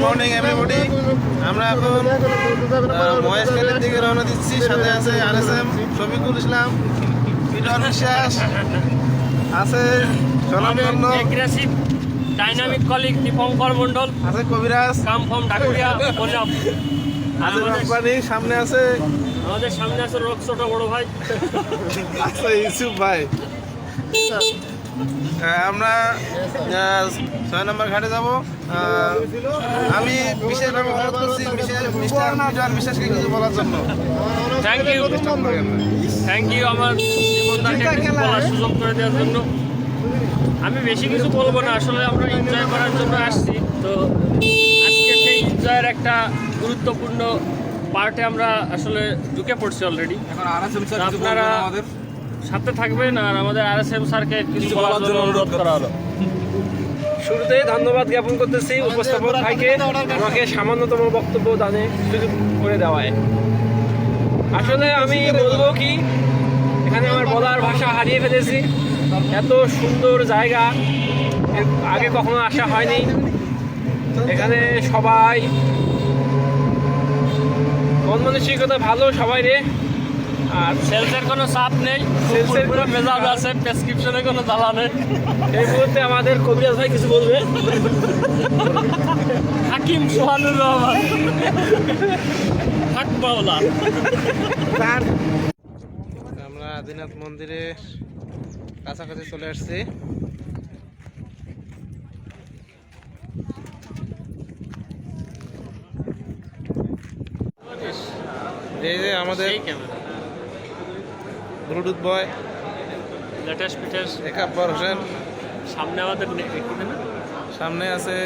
Morning everybody আমরা এখন মহেশ দিকে রওনা দিচ্ছি। সাথে আছে আর এস এম শফিকুল ইসলাম। পিটন বিশ্বাস আছে স্বনামধন্য ডাইনামিক কলিগ দীপঙ্কর মন্ডল আছে কবিরাজ। Come from Dhakuria Punjab. আছে আমাদের- কোম্পানি সামনে আছে আমাদের সামনে আছে রোগ ছোট বড় ভাই। আছে ইউসুফ ভাই। আমরা ছয় নম্বর ঘাটে যাব। আমি বিশেষভাবে অনুরোধ করছি মিস্টার বিশ্বাসকে কিছু বলার জন্য। থ্যাংক ইউ থ্যাংক ইউ আমার বলার সুযোগ করে দেওয়ার জন্য। আমি বেশি কিছু বলব না আসলে আমরা এনজয় করার জন্য আসছি। তো আজকে সেই এনজয়ের একটা গুরুত্বপূর্ণ পার্টে আমরা আসলে ঢুকে পড়ছি অলরেডি এখন আপনারা আমাদের। সাথে থাকবেন আর আমাদের আর এস এম স্যারকে কিছু বলার জন্য অনুরোধ করা হলো। শুরুতেই ধন্যবাদ জ্ঞাপন করতেছি উপস্থাপক ভাইকে আমাকে সামান্যতম বক্তব্য দানে সুযোগ করে দেওয়ায়। আসলে আমি বলব কি এখানে আমার বলার ভাষা হারিয়ে ফেলেছি। এত সুন্দর জায়গা আগে কখনো আসা হয়নি। এখানে সবাই মন মানসিকতা ভালো সবাই রে। আর সেলসের কোনো চাপ নেই সেলসের পুরো মেজাজ আছে প্রেসক্রিপশনে কোনো জ্বালা নেই। এই মুহূর্তে আমাদের কবিরাজ ভাই কিছু বলবে? হাকিম সোহানুর রহমান। হাক বাউলা আমরা আদিনাথ মন্দিরের কাছাকাছি চলে আসছি। এই যে আমাদের camera bluetooth boy latest fittest Ekabbar Hossain সামনে আমাদের সামনে আছে